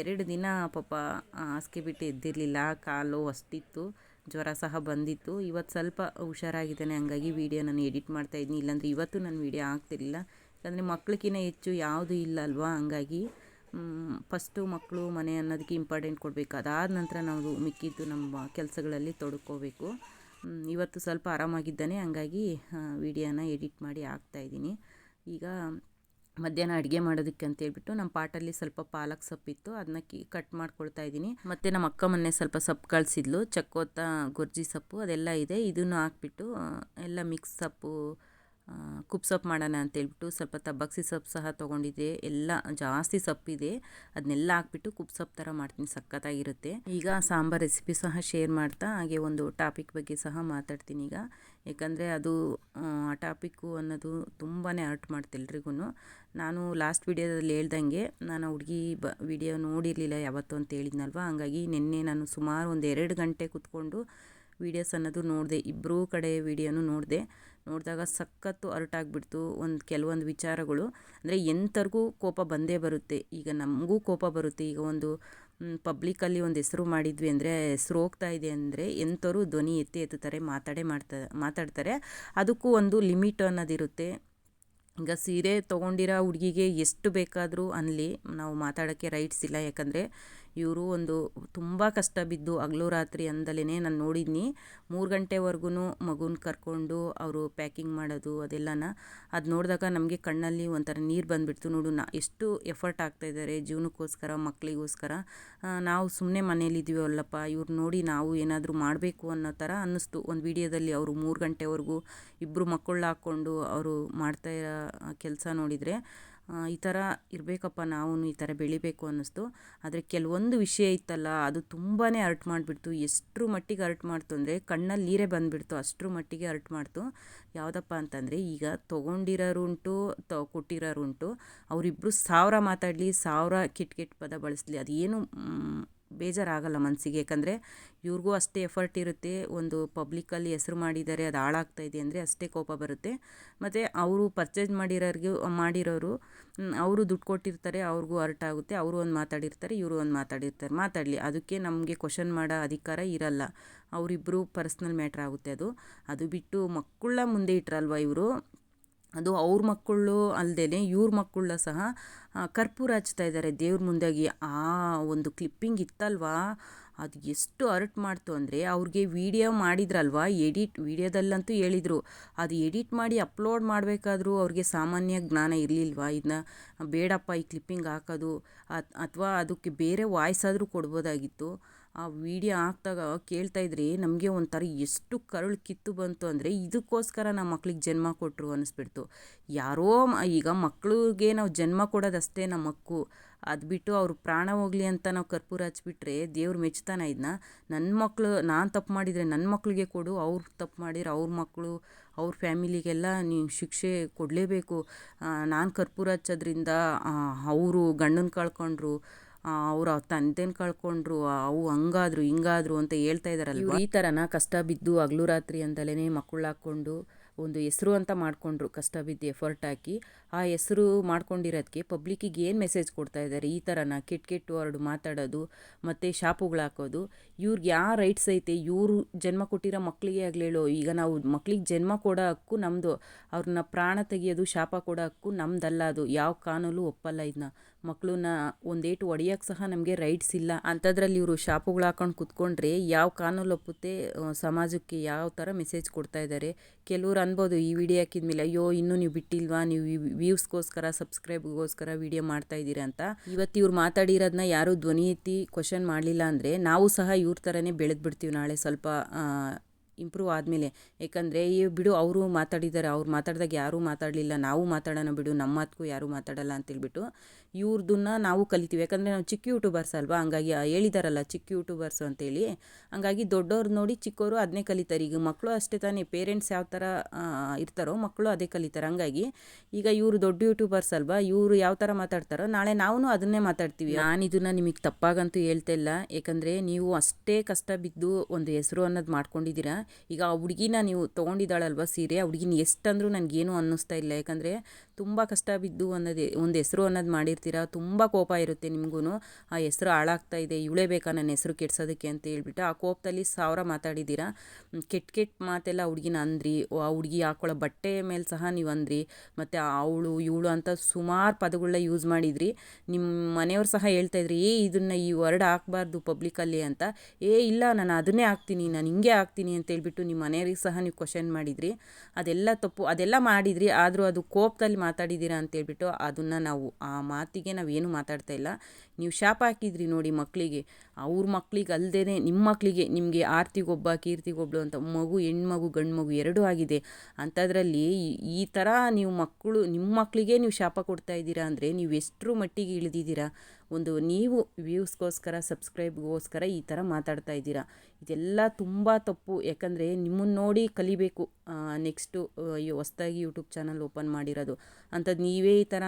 ಎರಡು ದಿನ ಪಾಪ ಹಾಸಿಗೆ ಬಿಟ್ಟು ಎದ್ದಿರಲಿಲ್ಲ. ಕಾಲು ಅಷ್ಟಿತ್ತು. ಜ್ವರ ಸಹ ಬಂದಿತ್ತು. ಇವತ್ತು ಸ್ವಲ್ಪ ಹುಷಾರಾಗಿದ್ದಾನೆ. ಹಂಗಾಗಿ ವಿಡಿಯೋ ನಾನು ಎಡಿಟ್ ಮಾಡ್ತಾ ಇದ್ದೀನಿ ಇಲ್ಲಾಂದರೆ ಇವತ್ತು ನಾನು ವೀಡಿಯೋ ಆಗ್ತಿರಲಿಲ್ಲ ಯಾಕಂದರೆ ಮಕ್ಳಿಗಿನ್ನ ಹೆಚ್ಚು ಯಾವುದೂ ಇಲ್ಲ ಅಲ್ವಾ? ಹಂಗಾಗಿ ಫಸ್ಟು ಮಕ್ಕಳು ಮನೆ ಅನ್ನೋದಕ್ಕೆ ಇಂಪಾರ್ಟೆಂಟ್ ಕೊಡಬೇಕು. ಅದಾದ ನಂತರ ನಾವು ಮಿಕ್ಕಿದ್ದು ನಮ್ಮ ಕೆಲಸಗಳಲ್ಲಿ ತೊಡ್ಕೋಬೇಕು. ಇವತ್ತು ಸ್ವಲ್ಪ ಆರಾಮಾಗಿದ್ದಾನೆ. ಹಂಗಾಗಿ ವಿಡಿಯೋನ ಎಡಿಟ್ ಮಾಡಿ ಹಾಕ್ತಾಯಿದ್ದೀನಿ ಈಗ ಮಧ್ಯಾಹ್ನ ಅಡುಗೆ ಮಾಡೋದಕ್ಕೆ ಅಂತೇಳ್ಬಿಟ್ಟು ನಮ್ಮ ಪಾಟಲ್ಲಿ ಸ್ವಲ್ಪ ಪಾಲಕ್ ಸೊಪ್ಪಿತ್ತು ಅದನ್ನ ಕಿ ಕಟ್ ಮಾಡ್ಕೊಳ್ತಾ ಇದ್ದೀನಿ. ಮತ್ತು ನಮ್ಮ ಅಕ್ಕ ಮೊನ್ನೆ ಸ್ವಲ್ಪ ಸೊಪ್ಪು ಕಳಿಸಿದ್ಲು, ಚಕ್ಕೋತ, ಗೊರ್ಜಿ ಸೊಪ್ಪು ಅದೆಲ್ಲ ಇದೆ. ಇದನ್ನು ಹಾಕ್ಬಿಟ್ಟು ಎಲ್ಲ ಮಿಕ್ಸ್ ಸೊಪ್ಪು ಕುಪ್ ಸೊಪ್ಪು ಮಾಡೋಣ ಅಂತೇಳ್ಬಿಟ್ಟು ಸ್ವಲ್ಪ ತಬ್ಬಕ್ಸಿ ಸೊಪ್ಪು ಸಹ ತೊಗೊಂಡಿದ್ದೆ. ಎಲ್ಲ ಜಾಸ್ತಿ ಸೊಪ್ಪಿದೆ. ಅದನ್ನೆಲ್ಲ ಹಾಕ್ಬಿಟ್ಟು ಕುಪ್ ಸೊಪ್ಪು ಥರ ಮಾಡ್ತೀನಿ. ಸಖತ್ತಾಗಿರುತ್ತೆ. ಈಗ ಸಾಂಬಾರ್ ರೆಸಿಪಿ ಸಹ ಶೇರ್ ಮಾಡ್ತಾ ಹಾಗೆ ಒಂದು ಟಾಪಿಕ್ ಬಗ್ಗೆ ಸಹ ಮಾತಾಡ್ತೀನಿ ಈಗ. ಯಾಕಂದರೆ ಅದು, ಆ ಟಾಪಿಕ್ಕು ಅನ್ನೋದು ತುಂಬಾ ಅರ್ಟ್ ಮಾಡ್ತೆ ಎಲ್ರಿಗೂ ನಾನು ಲಾಸ್ಟ್ ವಿಡಿಯೋದಲ್ಲಿ ಹೇಳ್ದಂಗೆ ನಾನು ಹುಡುಗಿ ಬ ವಿಡಿಯೋ ನೋಡಿರಲಿಲ್ಲ ಯಾವತ್ತು ಅಂತ ಹೇಳಿದ್ನಲ್ವ? ಹಂಗಾಗಿ ನಿನ್ನೆ ನಾನು ಸುಮಾರು ಒಂದು ಎರಡು ಗಂಟೆ ಕೂತ್ಕೊಂಡು ವೀಡಿಯೋಸ್ ಅನ್ನೋದು ನೋಡಿದೆ. ಇಬ್ಬರೂ ಕಡೆ ವೀಡಿಯೋನು ನೋಡಿದೆ. ನೋಡಿದಾಗ ಸಖತ್ತು ಅರ್ಟಾಗ್ಬಿಡ್ತು. ಒಂದು ಕೆಲವೊಂದು ವಿಚಾರಗಳು, ಅಂದರೆ ಎಂಥರಿಗೂ ಕೋಪ ಬಂದೇ ಬರುತ್ತೆ. ಈಗ ನಮಗೂ ಕೋಪ ಬರುತ್ತೆ. ಈಗ ಒಂದು ಪಬ್ಲಿಕಲ್ಲಿ ಒಂದು ಹೆಸರು ಮಾಡಿದ್ವಿ ಅಂದರೆ ಹೆಸರು ಹೋಗ್ತಾ ಇದೆ ಅಂದರೆ ಎಂಥವರು ಧ್ವನಿ ಎತ್ತಿ ಎತ್ತುತ್ತಾರೆ, ಮಾತಾಡೇ ಮಾಡ್ತಾ, ಮಾತಾಡ್ತಾರೆ. ಅದಕ್ಕೂ ಒಂದು ಲಿಮಿಟ್ ಅನ್ನೋದಿರುತ್ತೆ. ಈಗ ಸೀರೆ ತೊಗೊಂಡಿರೋ ಹುಡುಗಿಗೆ ಎಷ್ಟು ಬೇಕಾದರೂ ಅನ್ನಲಿ ನಾವು ಮಾತಾಡೋಕ್ಕೆ ರೈಟ್ಸ್ ಇಲ್ಲ. ಯಾಕಂದರೆ ಇವರು ಒಂದು ತುಂಬ ಕಷ್ಟ ಬಿದ್ದು ಹಗಲು ರಾತ್ರಿ ಅಂದಲೇ ನಾನು ನೋಡಿದ್ನಿ. ಮೂರು ಗಂಟೆವರೆಗೂ ಮಗುನ ಕರ್ಕೊಂಡು ಅವರು ಪ್ಯಾಕಿಂಗ್ ಮಾಡೋದು ಅದೆಲ್ಲನ. ಅದು ನೋಡಿದಾಗ ನಮಗೆ ಕಣ್ಣಲ್ಲಿ ಒಂಥರ ನೀರು ಬಂದುಬಿಡ್ತು ನೋಡು ನಾ, ಎಷ್ಟು ಎಫರ್ಟ್ ಆಗ್ತಾಯಿದ್ದಾರೆ ಜೀವನಕ್ಕೋಸ್ಕರ ಮಕ್ಕಳಿಗೋಸ್ಕರ ನಾವು ಸುಮ್ಮನೆ ಮನೇಲಿದ್ದೀವಲ್ಲಪ್ಪ ಇವ್ರು ನೋಡಿ ನಾವು ಏನಾದರೂ ಮಾಡಬೇಕು ಅನ್ನೋ ಥರ ಅನ್ನಿಸ್ತು. ಒಂದು ವಿಡಿಯೋದಲ್ಲಿ ಅವರು ಮೂರು ಗಂಟೆವರೆಗೂ ಇಬ್ಬರು ಮಕ್ಕಳು ಹಾಕ್ಕೊಂಡು ಅವರು ಮಾಡ್ತಾ ಇರೋ ಕೆಲಸ ನೋಡಿದರೆ ಈ ಥರ ಇರಬೇಕಪ್ಪ ನಾವು ಈ ಥರ ಬೆಳಿಬೇಕು ಅನ್ನಿಸ್ತು. ಆದರೆ ಕೆಲವೊಂದು ವಿಷಯ ಇತ್ತಲ್ಲ, ಅದು ತುಂಬಾ ಅರ್ಟ್ ಮಾಡಿಬಿಡ್ತು. ಎಷ್ಟರ ಮಟ್ಟಿಗೆ ಅರ್ಟ್ ಮಾಡ್ತು ಅಂದರೆ ಕಣ್ಣಲ್ಲಿ ನೀರೇ ಬಂದುಬಿಡ್ತು, ಅಷ್ಟರ ಮಟ್ಟಿಗೆ ಅರ್ಟ್ ಮಾಡ್ತು. ಯಾವುದಪ್ಪ ಅಂತಂದರೆ, ಈಗ ತೊಗೊಂಡಿರೋರುಂಟು, ತೊ, ಕೊಟ್ಟಿರೋರುಂಟು ಅವರಿಬ್ಬರು ಸಾವಿರ ಮಾತಾಡಲಿ, ಸಾವಿರ ಕಿಟ್ಕಿಟ್ ಪದ ಬಳಸಲಿ, ಅದೇನು ಬೇಜಾರಾಗಲ್ಲ ಮನಸ್ಸಿಗೆ ಯಾಕಂದರೆ ಇವ್ರಿಗೂ ಅಷ್ಟೇ ಎಫರ್ಟ್ ಇರುತ್ತೆ. ಒಂದು ಪಬ್ಲಿಕಲ್ಲಿ ಹೆಸರು ಮಾಡಿದ್ದಾರೆ ಅದು ಹಾಳಾಗ್ತಾ ಇದೆ ಅಂದರೆ ಅಷ್ಟೇ ಕೋಪ ಬರುತ್ತೆ. ಮತ್ತು ಅವರು ಪರ್ಚೇಸ್ ಮಾಡಿರೋರಿಗೆ, ಮಾಡಿರೋರು ಅವರು ದುಡ್ಡು ಕೊಟ್ಟಿರ್ತಾರೆ, ಅವ್ರಿಗೂ ಅರ್ಟ್ ಆಗುತ್ತೆ. ಅವರು ಒಂದು ಮಾತಾಡಿರ್ತಾರೆ, ಇವರು ಒಂದು ಮಾತಾಡಿರ್ತಾರೆ. ಮಾತಾಡಲಿ. ಅದಕ್ಕೆ ನಮಗೆ ಕ್ವಶನ್ ಮಾಡೋ ಅಧಿಕಾರ ಇರಲ್ಲ. ಅವರಿಬ್ಬರು ಪರ್ಸ್ನಲ್ ಮ್ಯಾಟ್ರ್ ಆಗುತ್ತೆ ಅದು. ಅದು ಬಿಟ್ಟು ಮಕ್ಕಳ ಮುಂದೆ ಇಟ್ರಲ್ವ ಇವರು? ಅದು ಅವ್ರ ಮಕ್ಕಳು ಅಲ್ಲದೇ ಇವ್ರ ಮಕ್ಕಳನ್ನ ಸಹ ಕರ್ಪೂರ ಹಚ್ತಾ ಇದ್ದಾರೆ. ದೇವ್ರ ಮುಂದಾಗಿ ಆ ಒಂದು ಕ್ಲಿಪ್ಪಿಂಗ್ ಇತ್ತಲ್ವಾ? ಅದು ಎಷ್ಟು ಅರ್ಟ್ ಮಾಡ್ತು ಅಂದರೆ ಅವ್ರಿಗೆ ವೀಡಿಯೋ ಮಾಡಿದ್ರಲ್ವ, ಎಡಿಟ್ ವೀಡಿಯೋದಲ್ಲಂತೂ ಹೇಳಿದರು. ಅದು ಎಡಿಟ್ ಮಾಡಿ ಅಪ್ಲೋಡ್ ಮಾಡಬೇಕಾದ್ರೂ ಅವ್ರಿಗೆ ಸಾಮಾನ್ಯ ಜ್ಞಾನ ಇರಲಿಲ್ವಾ? ಇದನ್ನ ಬೇಡಪ್ಪ ಈ ಕ್ಲಿಪ್ಪಿಂಗ್ ಹಾಕೋದು ಅಥವಾ ಅದಕ್ಕೆ ಬೇರೆ ವಾಯ್ಸ್ ಆದರೂ ಕೊಡ್ಬೋದಾಗಿತ್ತು. ಆ ವಿಡಿಯೋ ಹಾಕ್ದಾಗ ಕೇಳ್ತಾ ಇದ್ರಿ ನಮಗೆ ಒಂಥರ ಎಷ್ಟು ಕರುಳು ಕಿತ್ತು ಬಂತು ಅಂದರೆ ಇದಕ್ಕೋಸ್ಕರ ನಮ್ಮ ಮಕ್ಳಿಗೆ ಜನ್ಮ ಕೊಟ್ಟರು ಅನ್ನಿಸ್ಬಿಡ್ತು ಯಾರೋ ಈಗ ಮಕ್ಳಿಗೆ ನಾವು ಜನ್ಮ ಕೊಡೋದಷ್ಟೇ ನಮ್ಮ ಹಕ್ಕು. ಅದು ಬಿಟ್ಟು ಅವ್ರ ಪ್ರಾಣ ಹೋಗಲಿ ಅಂತ ನಾವು ಕರ್ಪೂರ ಹಚ್ಬಿಟ್ರೆ ದೇವ್ರು ಮೆಚ್ತಾನೆ ಇದನ್ನ ನನ್ನ ಮಕ್ಕಳು ನಾನು ತಪ್ಪು ಮಾಡಿದರೆ ನನ್ನ ಮಕ್ಕಳಿಗೆ ಕೊಡು, ಅವ್ರು ತಪ್ಪು ಮಾಡಿದ್ರೆ ಅವ್ರ ಮಕ್ಕಳು ಅವ್ರ ಫ್ಯಾಮಿಲಿಗೆಲ್ಲ ನೀವು ಶಿಕ್ಷೆ ಕೊಡಲೇಬೇಕು. ನಾನು ಕರ್ಪೂರ ಹಚ್ಚೋದ್ರಿಂದ ಅವರು ಗಂಡನ ಕಳ್ಕೊಂಡ್ರು ಅವ್ರು ತಂದೆನ ಕಳ್ಕೊಂಡ್ರು ಅವು ಹಂಗಾದ್ರು, ಹಿಂಗಾದ್ರು ಅಂತ ಹೇಳ್ತಾ ಇದ್ದಾರಲ್ಲ ಈ ಥರನ ಕಷ್ಟ ಬಿದ್ದು ಹಗಲು ರಾತ್ರಿ ಅಂತಲೇ ಮಕ್ಕಳು ಹಾಕ್ಕೊಂಡು ಒಂದು ಹೆಸರು ಅಂತ ಮಾಡಿಕೊಂಡ್ರು ಕಷ್ಟ ಬಿದ್ದು ಎಫರ್ಟ್ ಹಾಕಿ. ಆ ಹೆಸರು ಮಾಡ್ಕೊಂಡಿರೋದಕ್ಕೆ ಪಬ್ಲಿಕ್ಕಿಗೆ ಏನು ಮೆಸೇಜ್ ಕೊಡ್ತಾ ಇದ್ದಾರೆ ಈ ಥರನ ಕೆಟ್ಟ ಕೆಟ್ಟ ವರ್ಡ್ ಮಾತಾಡೋದು, ಮತ್ತು ಶಾಪುಗಳು ಹಾಕೋದು. ಇವ್ರಿಗೆ ಯಾವ ರೈಟ್ಸ್ ಐತೆ? ಇವರು ಜನ್ಮ ಕೊಟ್ಟಿರೋ ಮಕ್ಕಳಿಗೆ ಆಗಲಿ ಹೇಳೋ ಈಗ ನಾವು ಮಕ್ಕಳಿಗೆ ಜನ್ಮ ಕೊಡೋ ಹಕ್ಕು ನಮ್ಮದು ಅವ್ರನ್ನ ಪ್ರಾಣ ತೆಗೆಯೋದು, ಶಾಪ ಕೊಡೋ ಹಕ್ಕು ನಮ್ದಲ್ಲ ಅದು. ಯಾವ ಕಾನೂನು ಒಪ್ಪಲ್ಲ ಇದನ್ನ ಮಕ್ಕಳನ್ನ ಒಂದೇಟು ಒಡೆಯೋಕ್ಕೆ ಸಹ ನಮಗೆ ರೈಟ್ಸ್ ಇಲ್ಲ. ಅಂಥದ್ರಲ್ಲಿ ಇವರು ಶಾಪುಗಳು ಹಾಕೊಂಡು ಕುತ್ಕೊಂಡ್ರೆ ಯಾವ ಕಾನೂನು ಒಪ್ಪುತ್ತೆ ಸಮಾಜಕ್ಕೆ ಯಾವ ಥರ ಮೆಸೇಜ್ ಕೊಡ್ತಾ ಇದ್ದಾರೆ ಕೆಲವ್ರು ಅನ್ಬೋದು ಈ ವಿಡಿಯೋ ಹಾಕಿದ್ಮೇಲೆ, ಅಯ್ಯೋ, ಇನ್ನೂ ನೀವು ಬಿಟ್ಟಿಲ್ವಾ? ನೀವು ವ್ಯೂಸ್ಗೋಸ್ಕರ ಸಬ್ಸ್ಕ್ರೈಬ್ಗೋಸ್ಕರ ವಿಡಿಯೋ ಮಾಡ್ತಾ ಇದ್ದೀರಾ ಅಂತ? ಇವತ್ತು ಇವ್ರು ಮಾತಾಡಿರೋದನ್ನ ಯಾರೂ ಧ್ವನಿ ಎತ್ತಿ ಕ್ವಶನ್ ಮಾಡಲಿಲ್ಲ ಅಂದರೆ, ನಾವು ಸಹ ಇವ್ರ ಥರನೇ ಬೆಳೆದು ಬಿಡ್ತೀವಿ ನಾಳೆ ಸ್ವಲ್ಪ ಇಂಪ್ರೂವ್ ಆದಮೇಲೆ. ಯಾಕಂದರೆ ಈ ಬಿಡು, ಅವರು ಮಾತಾಡಿದ್ದಾರೆ ಅವ್ರು ಮಾತಾಡಿದಾಗ ಯಾರೂ ಮಾತಾಡಲಿಲ್ಲ. ನಾವು ಮಾತಾಡೋಣ ಬಿಡು ನಮ್ಮ ಮಾತುಗೂ ಯಾರೂ ಮಾತಾಡಲ್ಲ ಅಂತೇಳ್ಬಿಟ್ಟು ಇವ್ರದನ್ನ ನಾವು ಕಲಿತೀವಿ. ಯಾಕಂದರೆ ನಾವು ಚಿಕ್ಕ ಯೂಟ್ಯೂಬರ್ಸ್ ಅಲ್ವಾ? ಹಂಗಾಗಿ ಹೇಳಿದಾರಲ್ಲ, ಚಿಕ್ಕ ಯೂಟ್ಯೂಬರ್ಸ್ ಅಂತೇಳಿ. ಹಂಗಾಗಿ ದೊಡ್ಡವ್ರು ನೋಡಿ ಚಿಕ್ಕವರು ಅದನ್ನೇ ಕಲಿತಾರೆ. ಈಗ ಮಕ್ಕಳು ಅಷ್ಟೇ ತಾನೇ, ಪೇರೆಂಟ್ಸ್ ಯಾವ ಥರ ಇರ್ತಾರೋ ಮಕ್ಕಳು ಅದೇ ಕಲಿತಾರೆ. ಹಂಗಾಗಿ ಈಗ ಇವರು ದೊಡ್ಡ ಯೂಟ್ಯೂಬರ್ಸ್ ಅಲ್ವಾ? ಇವರು ಯಾವ ಥರ ಮಾತಾಡ್ತಾರೋ, ನಾಳೆ ನಾವು ಅದನ್ನೇ ಮಾತಾಡ್ತೀವಿ. ನಾನು ಇದನ್ನು ನಿಮಗೆ ತಪ್ಪಾಗಂತೂ ಹೇಳ್ತಾ ಇಲ್ಲ. ಯಾಕಂದರೆ ನೀವು ಅಷ್ಟೇ ಕಷ್ಟ ಬಿದ್ದು ಒಂದು ಹೆಸರು ಅನ್ನೋದು ಮಾಡ್ಕೊಂಡಿದ್ದೀರಾ ಈಗ ಆ ಹುಡುಗಿನ ನೀವು ತೊಗೊಂಡಿದ್ದಾಳಲ್ವ ಸೀರೆ? ಆ ಹುಡುಗಿನ ಎಷ್ಟಂದ್ರೂ ನನಗೇನು ಅನ್ನಿಸ್ತಾ ಇಲ್ಲ. ಯಾಕಂದರೆ ತುಂಬ ಕಷ್ಟ ಬಿದ್ದು ಅನ್ನೋದೇ, ಒಂದು ಹೆಸರು ಅನ್ನೋದು ಮಾಡಿರ್ತಾರೆ. ಮಾತಾಡ್ತೀರಾ ತುಂಬ ಕೋಪ ಇರುತ್ತೆ ನಿಮಗೂ ಆ ಹೆಸರು ಹಾಳಾಗ್ತಾ ಇದೆ, ಇವಳೇ ಬೇಕಾ ನನ್ನ ಹೆಸರು ಕೆಡ್ಸೋದಕ್ಕೆ ಅಂತ ಹೇಳ್ಬಿಟ್ಟು ಆ ಕೋಪದಲ್ಲಿ ಸಾವಿರ ಮಾತಾಡಿದ್ದೀರಾ? ಕೆಟ್ಟ ಕೆಟ್ಟ ಮಾತೆಲ್ಲ ಹುಡುಗಿನ ಅಂದ್ರಿ ಆ ಹುಡುಗಿ ಹಾಕೊಳ್ಳೋ ಬಟ್ಟೆ ಮೇಲೆ ಸಹ ನೀವು ಅಂದ್ರಿ, ಮತ್ತು ಅವಳು, ಇವಳು ಅಂತ ಸುಮಾರು ಪದಗಳನ್ನ ಯೂಸ್ ಮಾಡಿದ್ರಿ. ನಿಮ್ಮ ಮನೆಯವ್ರು ಸಹ ಹೇಳ್ತಾ ಇದ್ರಿ, ಏ, ಇದನ್ನು ಈ ವರ್ಡ್ ಹಾಕ್ಬಾರ್ದು ಪಬ್ಲಿಕಲ್ಲಿ ಅಂತ. ಏ, ಇಲ್ಲ, ನಾನು ಅದನ್ನೇ ಹಾಕ್ತೀನಿ, ನಾನು ಹಿಂಗೆ ಹಾಕ್ತೀನಿ ಅಂತ ಹೇಳ್ಬಿಟ್ಟು ನಿಮ್ಮ ಮನೆಯವ್ರಿಗೆ ಸಹ ನೀವು ಕ್ವಶನ್ ಮಾಡಿದ್ರಿ. ಅದೆಲ್ಲ ತಪ್ಪು, ಅದೆಲ್ಲ ಮಾಡಿದ್ರಿ, ಆದರೂ ಅದು ಕೋಪದಲ್ಲಿ ಮಾತಾಡಿದ್ದೀರಾ ಅಂತೇಳ್ಬಿಟ್ಟು ಅದನ್ನು ನಾವು ಆ ಮಾತಿಗೆ ನಾವೇನು ಮಾತಾಡ್ತಾ ಇಲ್ಲ. ನೀವು ಶಾಪ ಹಾಕಿದ್ರಿ ನೋಡಿ ಮಕ್ಕಳಿಗೆ. ಅವ್ರ ಮಕ್ಕಳಿಗೆ ಅಲ್ಲದೇ ನಿಮ್ಮ ಮಕ್ಕಳಿಗೆ ನಿಮಗೆ ಆರ್ತಿಗೊಬ್ಬ, ಕೀರ್ತಿಗೊಬ್ಳು ಅಂತ ಮಗು, ಹೆಣ್ಮಗು ಗಂಡು ಮಗು ಎರಡೂ ಆಗಿದೆ. ಅಂಥದ್ರಲ್ಲಿ ಈ- ಥರ ನೀವು ಮಕ್ಕಳು ನಿಮ್ಮ ಮಕ್ಕಳಿಗೆ ನೀವು ಶಾಪ ಕೊಡ್ತಾ ಇದ್ದೀರಾ ಅಂದರೆ ನೀವು ಎಷ್ಟರ ಮಟ್ಟಿಗೆ ಇಳಿದಿದ್ದೀರಾ? ಒಂದು ನೀವು ವ್ಯೂಸ್ಗೋಸ್ಕರ, ಸಬ್ಸ್ಕ್ರೈಬ್ಗೋಸ್ಕರ ಈ ಥರ ಮಾತಾಡ್ತಾ ಇದ್ದೀರಾ? ಇದೆಲ್ಲ ತುಂಬ ತಪ್ಪು. ಯಾಕಂದರೆ ನಿಮ್ಮನ್ನು ನೋಡಿ ಕಲಿಬೇಕು. ನೆಕ್ಸ್ಟು ಹೊಸ್ದಾಗಿ ಯೂಟ್ಯೂಬ್ ಚಾನಲ್ ಓಪನ್ ಮಾಡಿರೋದು. ಅಂಥದ್ದು ನೀವೇ ಈ ಥರ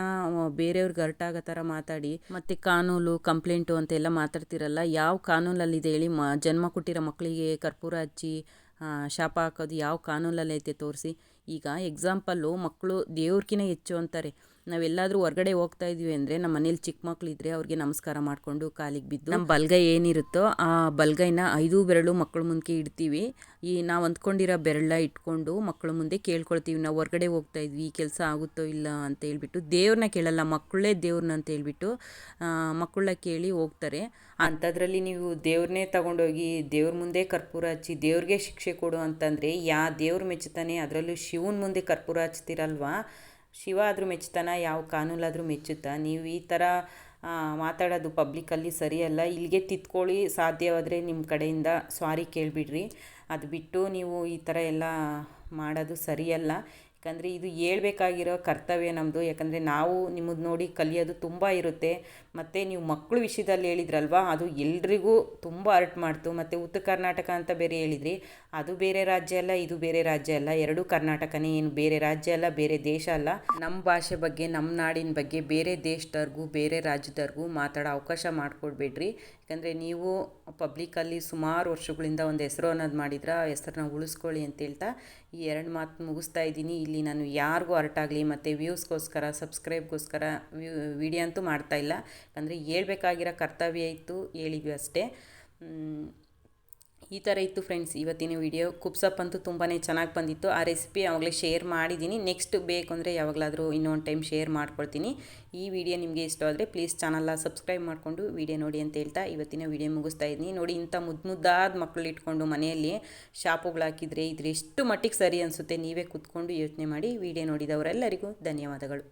ಬೇರೆಯವ್ರಿಗೆ ಹರ್ಟಾಗೋ ಥರ ಮಾತಾಡಿ. ಮತ್ತು ಕಾನೂನು ಕಂಪ್ಲೇಂಟು ಅಂತೆಲ್ಲ ಮಾತಾಡ್ತಿರಲ್ಲ, ಯಾವ ಕಾನೂನಲ್ಲಿದೆ ಹೇಳಿ ಮ, ಜನ್ಮ ಕೊಟ್ಟಿರೋ ಮಕ್ಕಳಿಗೆ ಕರ್ಪೂರ ಹಚ್ಚಿ ಶಾಪ ಹಾಕೋದು ಯಾವ ಕಾನೂನಲ್ಲಿ ಐತೆ ತೋರಿಸಿ. ಈಗ ಎಕ್ಸಾಂಪಲ್ಲು ಮಕ್ಕಳು ದೇವ್ರಕಿನ ಹೆಚ್ಚು ಅಂತಾರೆ. ನಾವೆಲ್ಲಾದರೂ ಹೊರಗಡೆ ಹೋಗ್ತಾ ಇದ್ವಿ ಅಂದರೆ ನಮ್ಮ ಮನೇಲಿ ಚಿಕ್ಕ ಮಕ್ಕಳಿದ್ರೆ ಅವ್ರಿಗೆ ನಮಸ್ಕಾರ ಮಾಡಿಕೊಂಡು ಕಾಲಿಗೆ ಬಿದ್ದು ನಮ್ಮ ಬಲ್ಗೈ ಏನಿರುತ್ತೋ ಆ ಬಲ್ಗೈನ ಐದು ಬೆರಳು ಮಕ್ಕಳ ಮುಂದೆ ಇಡ್ತೀವಿ. ಈ ನಾವು ಅಂದ್ಕೊಂಡಿರೋ ಬೆರಳ ಇಟ್ಕೊಂಡು ಮಕ್ಕಳ ಮುಂದೆ ಕೇಳ್ಕೊಳ್ತೀವಿ. ನಾವು ಹೊರಗಡೆ ಹೋಗ್ತಾ ಇದ್ವಿ. ಈ ಕೆಲಸ ಆಗುತ್ತೋ ಇಲ್ಲ ಅಂತ ಹೇಳ್ಬಿಟ್ಟು ದೇವ್ರನ್ನ ಕೇಳಲ್ಲ. ಮಕ್ಕಳೇ ದೇವ್ರನ್ನ ಅಂತ ಹೇಳ್ಬಿಟ್ಟು ಮಕ್ಕಳನ್ನ ಕೇಳಿ ಹೋಗ್ತಾರೆ. ಅಂಥದ್ರಲ್ಲಿ ನೀವು ದೇವ್ರನ್ನೇ ತಗೊಂಡೋಗಿ ದೇವ್ರ ಮುಂದೆ ಕರ್ಪೂರ ಹಚ್ಚಿ ದೇವ್ರಿಗೆ ಶಿಕ್ಷೆ ಕೊಡು ಅಂತಂದರೆ ಯಾ ದೇವ್ರ ಮೆಚ್ಚುತ್ತಾನೆ, ಅದರಲ್ಲೂ ಶಿವನ ಮುಂದೆ ಕರ್ಪೂರ ಹಚ್ತೀರಲ್ವಾ? ಶಿವ ಆದರೂ ಮೆಚ್ತಾನ ಯಾವ ಕಾನೂನಾದರೂ ಮೆಚ್ಚುತ್ತಾ? ನೀವು ಈ ಥರ ಮಾತಾಡೋದು ಪಬ್ಲಿಕ್ಕಲ್ಲಿ ಸರಿಯಲ್ಲ. ಇಲ್ಲಿಗೆ ತಿತ್ಕೊಳ್ಳಿ. ಸಾಧ್ಯವಾದರೆ ನಿಮ್ಮ ಕಡೆಯಿಂದ ಸ್ವಾರಿ ಕೇಳಿಬಿಡ್ರಿ. ಅದು ಬಿಟ್ಟು ನೀವು ಈ ಥರ ಎಲ್ಲ ಮಾಡೋದು ಸರಿಯಲ್ಲ. ಯಾಕಂದರೆ ಇದು ಹೇಳ್ಬೇಕಾಗಿರೋ ಕರ್ತವ್ಯ ನಮ್ಮದು ಯಾಕಂದರೆ ನಾವು ನಿಮ್ಮದು ನೋಡಿ ಕಲಿಯೋದು ತುಂಬ ಇರುತ್ತೆ. ಮತ್ತು ನೀವು ಮಕ್ಕಳು ವಿಷಯದಲ್ಲಿ ಹೇಳಿದ್ರಲ್ವಾ, ಅದು ಎಲ್ರಿಗೂ ತುಂಬ ಅರ್ಟ್ ಮಾಡ್ತು. ಮತ್ತು ಉತ್ತರ ಕರ್ನಾಟಕ ಅಂತ ಬೇರೆ ಹೇಳಿದ್ರಿ, ಅದು ಬೇರೆ ರಾಜ್ಯ ಅಲ್ಲ, ಇದು ಬೇರೆ ರಾಜ್ಯ ಅಲ್ಲ. ಎರಡೂ ಕರ್ನಾಟಕನೇ, ಏನು ಬೇರೆ ರಾಜ್ಯ ಅಲ್ಲ, ಬೇರೆ ದೇಶ ಅಲ್ಲ. ನಮ್ಮ ಭಾಷೆ ಬಗ್ಗೆ ನಮ್ಮ ನಾಡಿನ ಬಗ್ಗೆ ಬೇರೆ ದೇಶದವ್ರಿಗೂ, ಬೇರೆ ರಾಜ್ಯದವ್ರಿಗೂ ಮಾತಾಡೋ ಅವಕಾಶ ಮಾಡಿಕೊಡ್ಬೇಡ್ರಿ. ಯಾಕಂದರೆ ನೀವು ಪಬ್ಲಿಕಲ್ಲಿ ಸುಮಾರು ವರ್ಷಗಳಿಂದ ಒಂದು ಹೆಸರು ಅನ್ನೋದು ಮಾಡಿದ್ರೆ ಆ ಹೆಸರನ್ನ ಉಳಿಸ್ಕೊಳ್ಳಿ ಅಂತ ಹೇಳ್ತಾ ಈ ಎರಡು ಮಾತು ಮುಗಿಸ್ತಾ ಇದ್ದೀನಿ. ಇಲ್ಲಿ ನಾನು ಯಾರಿಗೂ ಅರ್ಟಾಗಲಿ ಮತ್ತು ವ್ಯೂಸ್ಗೋಸ್ಕರ ಸಬ್ಸ್ಕ್ರೈಬ್ಗೋಸ್ಕರ ವ್ಯೂ ವಿಡಿಯೋ ಅಂತೂ ಮಾಡ್ತಾ ಇಲ್ಲ. ಯಾಕಂದರೆ ಹೇಳ್ಬೇಕಾಗಿರೋ ಕರ್ತವ್ಯ ಇತ್ತು, ಹೇಳಿದ್ವಿ ಅಷ್ಟೇ. ಈ ಥರ ಇತ್ತು ಫ್ರೆಂಡ್ಸ್ ಇವತ್ತಿನ ವಿಡಿಯೋ ಕುಪ್ಸಪ್ ಅಂತೂ ತುಂಬಾ ಚೆನ್ನಾಗಿ ಬಂದಿತ್ತು. ಆ ರೆಸಿಪಿ ಆವಾಗಲೇ ಶೇರ್ ಮಾಡಿದ್ದೀನಿ ನೆಕ್ಸ್ಟ್ ಬೇಕು ಅಂದರೆ ಯಾವಾಗಲಾದರೂ ಇನ್ನೊಂದು ಟೈಮ್ ಶೇರ್ ಮಾಡ್ಕೊಳ್ತೀನಿ. ಈ ವಿಡಿಯೋ ನಿಮಗೆ ಇಷ್ಟ ಆದರೆ ಪ್ಲೀಸ್ ಚಾನಲ್ನ ಸಬ್ಸ್ಕ್ರೈಬ್ ಮಾಡಿಕೊಂಡು ವಿಡಿಯೋ ನೋಡಿ ಅಂತ ಹೇಳ್ತಾ ಇವತ್ತಿನ ವಿಡಿಯೋ ಮುಗಿಸ್ತಾ ಇದ್ದೀನಿ. ನೋಡಿ, ಇಂಥ ಮುದ್ದು ಮುದ್ದಾದ ಮಕ್ಕಳು ಇಟ್ಕೊಂಡು ಮನೆಯಲ್ಲಿ ಶಾಪುಗಳು ಹಾಕಿದರೆ ಎಷ್ಟು ಮಟ್ಟಿಗೆ ಸರಿ ಅನಿಸುತ್ತೆ? ನೀವೇ ಕೂತ್ಕೊಂಡು ಯೋಚನೆ ಮಾಡಿ ವಿಡಿಯೋ ನೋಡಿದವರೆಲ್ಲರಿಗೂ ಧನ್ಯವಾದಗಳು.